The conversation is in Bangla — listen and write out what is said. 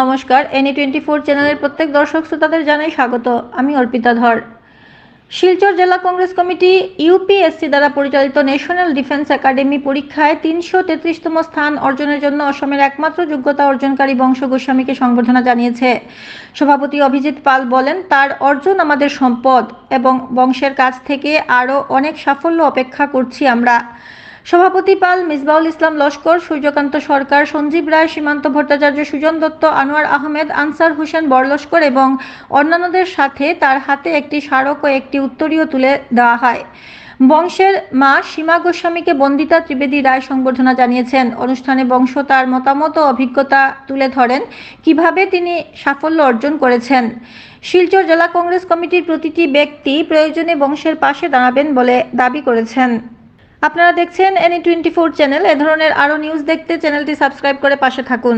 নমস্কার এনি টোয়েন্টি ফোর চ্যানেলের প্রত্যেক দর্শক শ্রোতাদের জানাই স্বাগত। আমি অর্পিতা ধর। শিলচর জেলা কংগ্রেস কমিটি ইউপিএসসি দ্বারা পরিচালিত ন্যাশনাল ডিফেন্স একাডেমি পরীক্ষায় তিনশো তেত্রিশতম স্থান অর্জনের জন্য অসমের একমাত্র যোগ্যতা অর্জনকারী বংশ গোস্বামীকে সংবর্ধনা জানিয়েছে। সভাপতি অভিজিৎ পাল বলেন, তার অর্জন আমাদের সম্পদ এবং বংশের কাছ থেকে আরও অনেক সাফল্য অপেক্ষা করছি আমরা। সভাপতি পাল মিসবাউল ইসলাম লস্কর, সূর্যকান্ত সরকার, সঞ্জীব রায়, সীমান্ত ভট্টাচার্য সুজন দত্ত, আনোয়ার আহমেদ, আনসার হোসেন বরলস্কর এবং অন্যান্যদের সাথে তার হাতে একটি স্মারক ও একটি উত্তরীয় তুলে দেওয়া হয়। বংশের মা সীমা গোস্বামীকে বন্দিতা ত্রিবেদী রায় সংবর্ধনা জানিয়েছেন। অনুষ্ঠানে বংশ তার মতামত ও অভিজ্ঞতা তুলে ধরেন, কীভাবে তিনি সাফল্য অর্জন করেছেন। শিলচর জেলা কংগ্রেস কমিটির প্রতিটি ব্যক্তি প্রয়োজনে বংশের পাশে দাঁড়াবেন বলে দাবি করেছেন। আপনারা দেখছেন এনি টোয়েন্টি ফোর চ্যানেল এ ধরনের আরও নিউজ দেখতে চ্যানেলটি সাবস্ক্রাইব করে পাশে থাকুন।